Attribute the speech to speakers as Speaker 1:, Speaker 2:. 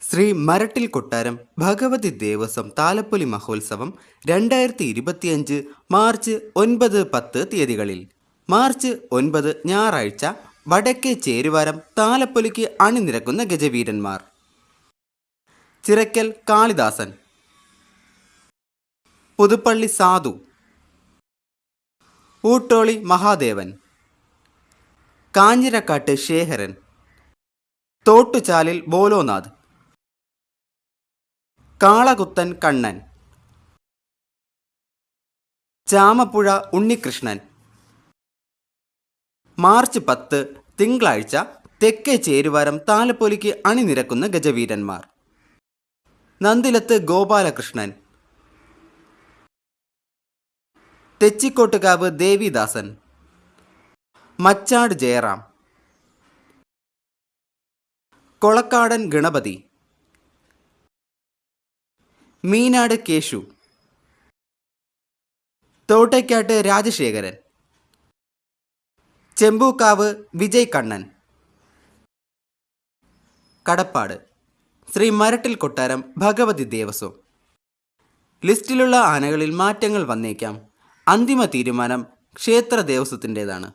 Speaker 1: ശ്രീ മരട്ടിൽ കൊട്ടാരം ഭഗവതി ദേവസ്വം താലപ്പൊലി മഹോത്സവം രണ്ടായിരത്തി ഇരുപത്തിയഞ്ച് മാർച്ച് ഒൻപത് പത്ത് തീയതികളിൽ. മാർച്ച് ഒൻപത് ഞായറാഴ്ച വടക്കേ ചേരുവാരം താലപ്പൊലിക്ക് അണിനിരക്കുന്ന ഗജവീരന്മാർ. ചിറക്കൽ കാളിദാസൻ. പുതുപ്പള്ളി സാധു. ഊട്ടോളി മഹാദേവൻ. കാഞ്ഞിരക്കാട്ട് ശേഖരൻ. തോട്ടുചാലിൽ ബോലോനാഥ്. കാളകുത്തൻ കണ്ണൻ. ചാമപ്പുഴ ഉണ്ണികൃഷ്ണൻ. മാർച്ച് പത്ത് തിങ്കളാഴ്ച തെക്കേ ചേരുവാരം താലപ്പൊലിക്ക് അണിനിരക്കുന്ന ഗജവീരന്മാർ. നന്ദിലത്ത് ഗോപാലകൃഷ്ണൻ. തെച്ചിക്കോട്ടുകാവ് ദേവിദാസൻ. മച്ചാട് ജയറാം. കൊളക്കാടൻ ഗണപതി. മീനാട് കേശു. തോട്ടയ്ക്കാട്ട് രാജശേഖരൻ. ചെമ്പൂക്കാവ് വിജയ് കണ്ണൻ കടപ്പാട്. ശ്രീ മരട്ടിൽ കൊട്ടാരം ഭഗവതി ദേവസ്വം. ലിസ്റ്റിലുള്ള ആനകളിൽ മാറ്റങ്ങൾ വന്നേക്കാം. അന്തിമ തീരുമാനം ക്ഷേത്ര ദേവസ്വത്തിന്റെതാണ്.